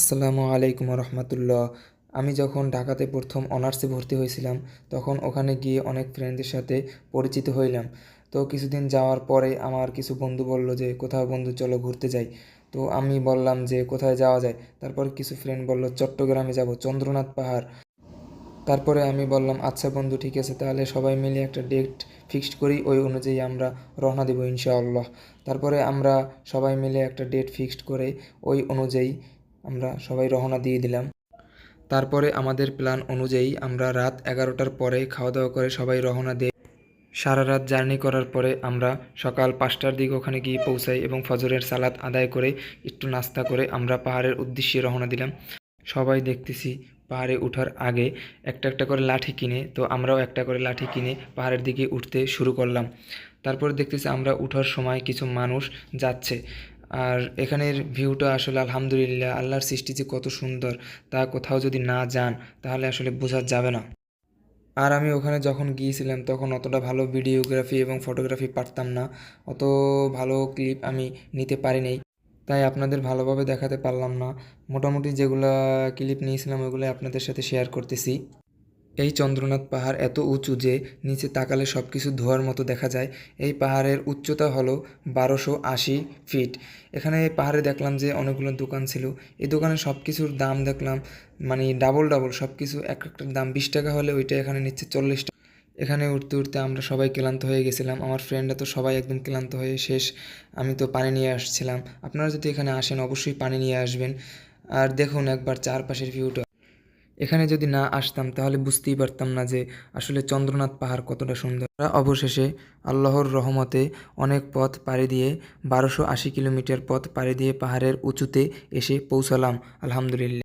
আসসালামু আলাইকুম রহমতুল্লাহ। আমি যখন ঢাকাতে প্রথম অনার্সে ভর্তি হয়েছিলাম, তখন ওখানে গিয়ে অনেক ফ্রেন্ডদের সাথে পরিচিত হইলাম। তো কিছুদিন যাওয়ার পরে আমার কিছু বন্ধু বলল যে, কোথাও বন্ধু, চলো ঘুরতে যাই। তো আমি বললাম যে, কোথায় যাওয়া যায়? তারপর কিছু ফ্রেন্ড বলল, চট্টগ্রামে যাব, চন্দ্রনাথ পাহাড়। তারপরে আমি বললাম আচ্ছা বন্ধু, ঠিক আছে, তাহলে সবাই মিলে একটা ডেট ফিক্সড করি, ওই অনুযায়ী আমরা রওনা দেবো ইনশাআল্লাহ। তারপরে আমরা সবাই মিলে একটা ডেট ফিক্সড করে, ওই অনুযায়ী আমরা সবাই রওনা দিয়ে দিলাম। তারপরে আমাদের প্ল্যান অনুযায়ী আমরা রাত এগারোটার পরে খাওয়া দাওয়া করে সবাই রওনা দিই। সারা রাত জার্নি করার পরে আমরা সকাল পাঁচটার দিকে ওখানে গিয়ে পৌঁছাই এবং ফজরের সালাত আদায় করে একটু নাস্তা করে আমরা পাহাড়ের উদ্দেশ্যে রওনা দিলাম। সবাই দেখতেছি পাহাড়ে ওঠার আগে একটা একটা করে লাঠি কিনে, তো আমরাও একটা করে লাঠি কিনে পাহাড়ের দিকে উঠতে শুরু করলাম। তারপর দেখতেছি আমরা উঠার সময় কিছু মানুষ যাচ্ছে। আর এখানের ভিউটা আসলে আলহামদুলিল্লাহ আল্লাহর সৃষ্টি যে কত সুন্দর, তা কোথাও যদি না যান, তাহলে আসলে বোঝা যাবে না। আর আমি ওখানে যখন গিয়েছিলাম, তখন অতটা ভালো ভিডিওগ্রাফি এবং ফটোগ্রাফি পারতাম না। অত ভালো ক্লিপ আমি নিতে পারিনি তাই আপনাদের ভালোভাবে দেখাতে পারলাম না। মোটামুটি যেগুলা ক্লিপ নিয়েছিলাম ওগুলো আপনাদের সাথে শেয়ার করতেছি। এই চন্দ্রনাথ পাহাড় এত উঁচু যে নিচে তাকালে সব কিছু ধোয়ার মতো দেখা যায়। এই পাহাড়ের উচ্চতা হলো বারোশো আশি ফিট। এখানে এই পাহাড়ে দেখলাম যে অনেকগুলো দোকান ছিল। এই দোকানে সব কিছুর দাম দেখলাম মানে ডাবল ডাবল সব কিছু এক একটার দাম বিশ টাকা হলে ওইটা এখানে নিচ্ছে চল্লিশ টাকা। এখানে উঠতে উঠতে আমরা সবাই ক্লান্ত হয়ে গেছিলাম। আমার ফ্রেন্ডরা তো সবাই একদম ক্লান্ত হয়ে শেষ। আমি তো পানি নিয়ে আসছিলাম। আপনারা যদি এখানে আসেন, অবশ্যই পানি নিয়ে আসবেন। আর দেখুন একবার চারপাশের ভিউটা এখানে যদি না আসতাম, তাহলে বুঝতেই পারতাম না যে আসলে চন্দ্রনাথ পাহাড় কতটা সুন্দর। অবশেষে আল্লাহর রহমতে অনেক পথ পাড়ি দিয়ে, বারোশো আশি কিলোমিটার পথ পাড়ি দিয়ে পাহাড়ের উঁচুতে এসে পৌঁছালাম। আলহামদুলিল্লাহ।